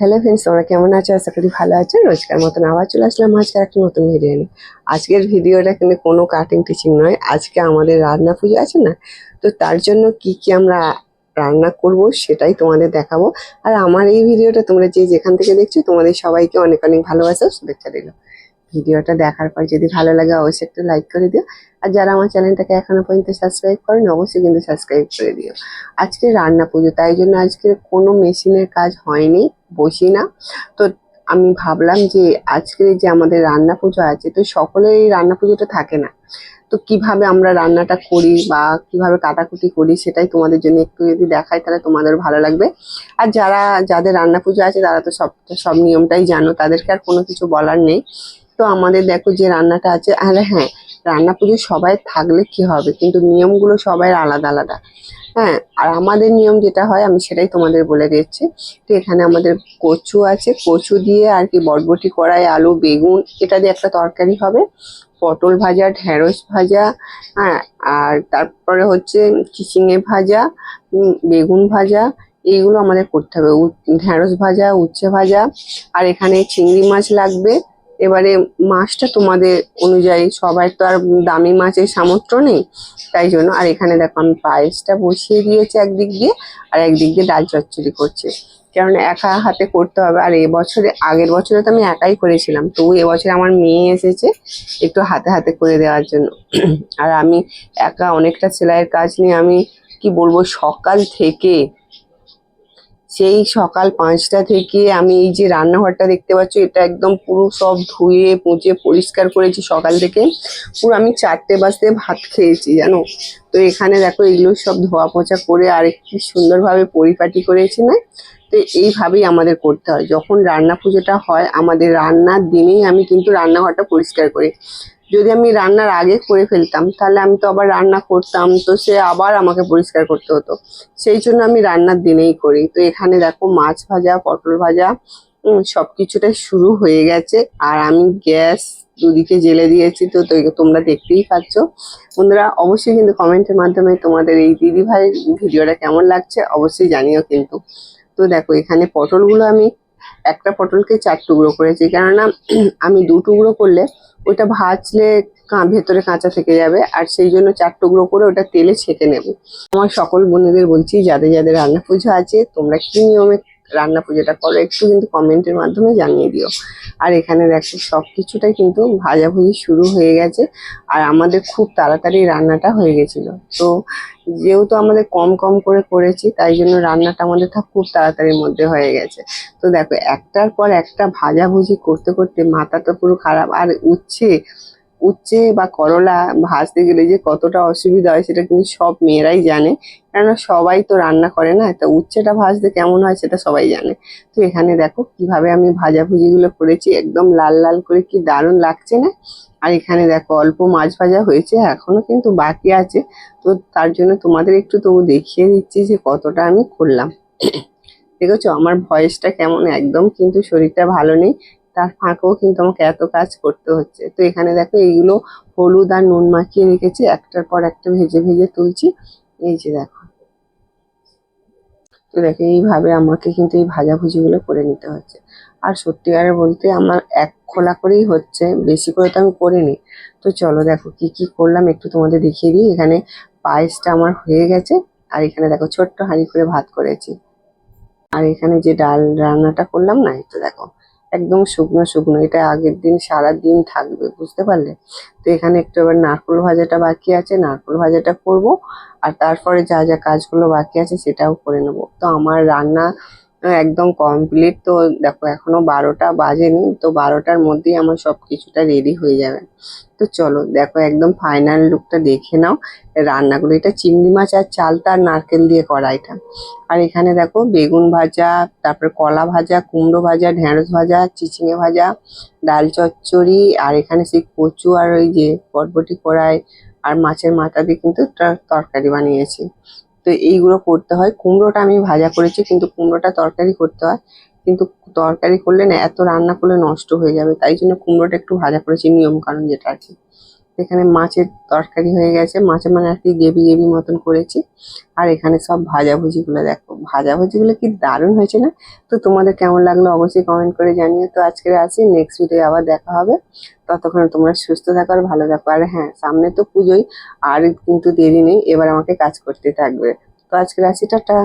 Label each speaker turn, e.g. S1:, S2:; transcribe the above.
S1: Hello friends তোমরা কেমন আছো? আশা করি ভালো আছো। রোজকার মতন আবার চলে আসলাম আজকে একটা নতুন ভিডিও নিয়ে। আজকের ভিডিওটা কিন্তু কোনো কাটিং টিচিং নয়। আজকে আমাদের রান্না পুজো আছে না? তো তার জন্য কি কি আমরা রান্না করব সেটাই তোমাদের দেখাবো। আর আমার এই ভিডিওটা তোমরা যে যেখান থেকে দেখছ, তোমাদের সবাইকে অনেক অনেক ভালোবাসা শুভেচ্ছা দিল ভিডিওটা দেখার পর যদি ভালো লাগে, অবশ্যই একটু লাইক করে দিও। আর যারা আমার চ্যানেলটাকে এখনও পর্যন্ত সাবস্ক্রাইব করেনি, অবশ্যই কিন্তু সাবস্ক্রাইব করে দিও। আজকে রান্না পুজো, তাই জন্য আজকে কোনো মেশিনের কাজ হয়নি। বসি না। তো আমি ভাবলাম যে আজকে যে আমাদের রান্না পুজো আছে, তো সকলেই রান্না পুজোটা থাকে না। তো কীভাবে আমরা রান্নাটা করি বা কীভাবে কাটাকুটি করি সেটাই তোমাদের জন্য একটু যদি দেখাই, তাহলে তোমাদের ভালো লাগবে। আর যারা, যাদের রান্না পুজো আছে, তারা তো সব সব নিয়মটাই জানো, তাদেরকে আর কোনো কিছু বলার নেই। তো আমাদের দেখো যে রান্নাটা আছে, আর হ্যাঁ রান্না পুজো সবাই থাকলে কি হবে? কিন্তু নিয়মগুলো সবাই আলাদা আলাদা। হ্যাঁ আর আমাদের নিয়ম যেটা হয়, আমি সেটাই তোমাদের বলে দিচ্ছি। তো এখানে আমাদের কচু আছে। কচু দিয়ে আর কি বটবটি কড়াই, আলু, বেগুন, এটা দিয়ে একটা তরকারি হবে। পটল ভাজা, ঢেঁড়স ভাজা হ্যাঁ আর তারপরে হচ্ছে চিচিঙে ভাজা বেগুন ভাজা, এইগুলো আমাদের করতে হবে। ঢেঁড়স ভাজা, উচ্ছে ভাজা, আর এখানে চিংড়ি মাছ লাগবে। এবারে মাছটা তোমাদের অনুযায়ী সবার তো আর দামি মাছের সামর্থ্য নেই, তাই জন্য আর এখানে দেখো আমি পায়েসটা বসিয়ে দিয়েছি একদিক দিয়ে আর একদিক দিয়ে ডাল চচ্চড়ি করছে। কারণ একা হাতে করতে হবে আর এবছরে, আগের বছরে তো আমি একাই করেছিলাম তবু এবছরে আমার মেয়ে এসেছে একটু হাতে হাতে করে দেওয়ার জন্য। আর আমি একা অনেকটা সেলাইয়ের কাজ নিয়ে আমি কি বলব সকাল থেকে সেই সকাল পাঁচটা থেকে আমি এই যে রান্নাঘরটা দেখতে পাচ্ছ, এটা একদম পুরো সব ধুয়ে মুছে পরিষ্কার করেছি সকাল থেকে। পুরো আমি চারটে বাজতে ভাত খেয়েছি, জানো? তো এখানে দেখো এগুলো সব ধোয়া পোছা করে আর কি সুন্দরভাবে পরিপাটি করেছি না? তো এইভাবেই আমাদের করতে হয়। যখন রান্না পুজোটা হয়, আমাদের রান্নার দিনেই আমি কিন্তু রান্নাঘরটা পরিষ্কার করি। যদি আমি রান্নার আগে করে ফেলতাম তাহলে আমি তো আবার রান্না করতাম তো সে আবার আমাকে পরিষ্কার করতে হতো। সেই জন্য আমি রান্নার দিনেই করি। তো এখানে দেখো মাছ ভাজা পটল ভাজা উম, সবকিছুটাই শুরু হয়ে গেছে। আর আমি গ্যাস দুদিকে জেলে দিয়েছি তো তোমরা দেখতেই পাচ্ছ। বন্ধুরা অবশ্যই কিন্তু কমেন্টের মাধ্যমে তোমাদের এই দিদি ভাইয়ের ভিডিওটা কেমন লাগছে অবশ্যই জানিও কিন্তু। তো দেখো এখানে পটলগুলো আমি একটা পটলকে চার টুকরো করেছি। কেননা আমি দু টুকরো করলে ওটা ভাজলে ভেতরে কাঁচা থেকে যাবে, আর সেই জন্য চার টুকরো করে ওটা তেলে ছেঁকে নেব। আমার সকল বন্ধুদের বলছি, যাদের যাদের রান্না পুজো আছে, তোমরা কি নিয়মে রান্না পুজোটা করো, একটু কিন্তু কমেন্টের মাধ্যমে জানিয়ে দিও। আর এখানে দেখো সব কিছুটাই কিন্তু ভাজাভুজি শুরু হয়ে গেছে, আর আমাদের খুব তাড়াতাড়ি রান্নাটা হয়ে গেছিল। তো যেহেতু আমাদের কম কম করে করেছি, তাই জন্য রান্নাটা আমাদের খুব তাড়াতাড়ির মধ্যে হয়ে গেছে। তো দেখো, একটার পর একটা ভাজাভুজি করতে করতে মাথাটা পুরো খারাপ, আর উচ্ছে উচ্ছে বা করলা ভাজতে গেলে যে কতটা অসুবিধা হয় সেটা কিন্তু সব মেয়েরাই জানে। কেননা সবাই তো রান্না করে না, তা উচ্ছেটা ভাজতে কেমন হয় সেটা সবাই জানে। তো এখানে দেখো কীভাবে আমি ভাজাভুজিগুলো করেছি, একদম লাল লাল করে কি দারুণ লাগছে না? আর এখানে দেখো অল্প মাছ ভাজা হয়েছে, এখনও কিন্তু বাকি আছে। তো তার জন্য তোমাদের একটু তবু দেখিয়ে দিচ্ছি যে কতটা আমি করলাম। দেখেছ আমার ভয়েসটা কেমন? একদম কিন্তু শরীরটা ভালো নেই। তার ফাঁকেও কিন্তু আমাকে এত কাজ করতে হচ্ছে। তো এখানে দেখো এইগুলো হলুদ আর নুন মাখিয়ে রেখেছি, একটার পর একটা ভেজে ভেজে তুলছি। এই যে দেখো। তো দেখো, এইভাবে আমাকে কিন্তু এই ভাজাভুজিগুলো করে নিতে হচ্ছে। আর সত্যিকারে বলতে আমার এক খোলা করেই হচ্ছে, বেশি করে তো আমি করিনি। তো চলো দেখো কি কি করলাম, একটু তোমাদের দেখিয়ে দিই। এখানে পায়েসটা আমার হয়ে গেছে, আর এখানে দেখো ছোট্ট হাঁড়ি করে ভাত করেছি। আর এখানে যে ডাল রান্নাটা করলাম না এটা দেখো। একদম শুকনো শুকনো, এটা আগের দিন সারা দিন থাকবে, বুঝতে পারলে? তো এখানে একটু এবার নারকোল ভাজাটা বাকি আছে, নারকোল ভাজাটা করব, আর তারপরে যা যা কাজগুলো বাকি আছে সেটাও করে নেব। তো আমার রান্না একদম কমপ্লিট তো দেখো এখনও বারোটা বাজেনি, তো বারোটার মধ্যেই আমার সব কিছুটা রেডি হয়ে যাবে। তো চলো দেখো একদম ফাইনাল লুকটা দেখে নাও। রান্নাগুলো, এটা চিংড়ি মাছ আর চালতা আর নারকেল দিয়ে করা এটা। আর এখানে দেখো বেগুন ভাজা, তারপরে কলা ভাজা, কুমড়ো ভাজা, ঢেঁড়স ভাজা, চিচিঙে ভাজা, ডাল চচ্চড়ি, আর এখানে সেই কচু আর ওই যে বটবটি কড়াই, আর মাছের মাথা দিয়ে কিন্তু তরকারি বানিয়েছি। তো এইগুলো করতে হয়। কুমড়োটা আমি ভাজা করেছি, কিন্তু কুমড়োটা তরকারি করতে হয়। কিন্তু তরকারি করলে না, এত রান্না করলে নষ্ট হয়ে যাবে। তাই জন্য কুমড়োটা একটু ভাজা করেছি নিয়ম কারণ যেটা আছে এখানে মাছের তরকারি হয়ে গেছে। মাছের মানে আর কি গেবি গেবি মতন করেছি। আর এখানে সব ভাজাভুজি গুলো দেখো। ভাজাভুজি গুলো কি দারুণ হয়েছে না? তো তোমাদের কেমন লাগল অবশ্যই কমেন্ট করে জানিও। তো আজকে আসি। নেক্সট ভিডিও আবার দেখা হবে। ততক্ষণ তোমরা সুস্থ থাকো আর ভালো থাকো। আর হ্যাঁ সামনে তো পুজোই। আর কিন্তু দেরি নেই। এবার আমাকে কাজ করতে থাকবে। তো আজকে আসি, টাটা।